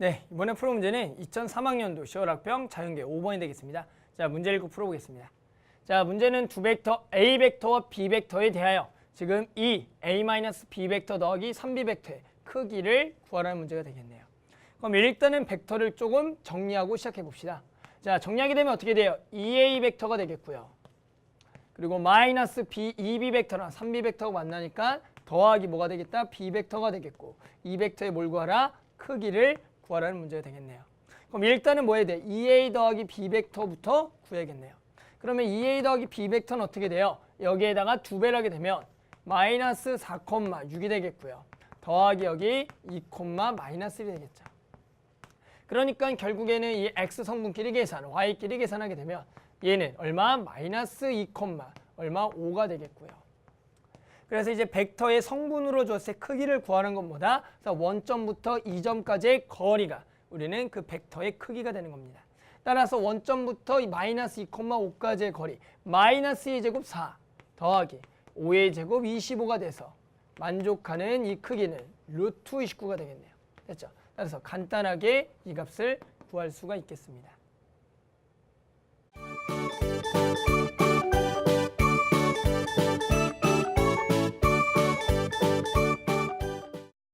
네, 이번에 풀어 문제는 2003학년도 시월학병 자연계 5번이 되겠습니다. 자, 문제 읽고 풀어보겠습니다. 자, 문제는 두 벡터 A 벡터와 B 벡터에 대하여 지금 이 A-B 벡터 더하기 3B 벡터의 크기를 구하라는 문제가 되겠네요. 그럼 일단은 벡터를 조금 정리하고 시작해 봅시다. 자, 정리하게 되면 어떻게 돼요? 2A 벡터가 되겠고요. 그리고 마이너스 B, 2B 벡터랑 3B 벡터가 만나니까 더하기 뭐가 되겠다? B 벡터가 되겠고 이 벡터에 뭘 구하라? 크기를 구하라는 문제가 되겠네요. 그럼 일단은 뭐 해야 돼? 2A 더하기 B 벡터부터 구해야겠네요. 그러면 2A 더하기 B 벡터는 어떻게 돼요? 여기에다가 두 배를 하게 되면 마이너스 4,6이 되겠고요. 더하기 여기 2, 마이너스 1이 되겠죠. 그러니까 결국에는 이 x 성분끼리 계산, y끼리 계산하게 되면 얘는 얼마? 마이너스 2, 얼마? 5가 되겠고요. 그래서 이제 벡터의 성분으로 줬을 때 크기를 구하는 것보다 원점부터 2점까지의 거리가 우리는 그 벡터의 크기가 되는 겁니다. 따라서 원점부터 이 마이너스 2,5까지의 거리 마이너스 2제곱 4 더하기 5의 제곱 25가 돼서 만족하는 이 크기는 루트 29가 되겠네요. 됐죠? 따라서 간단하게 이 값을 구할 수가 있겠습니다.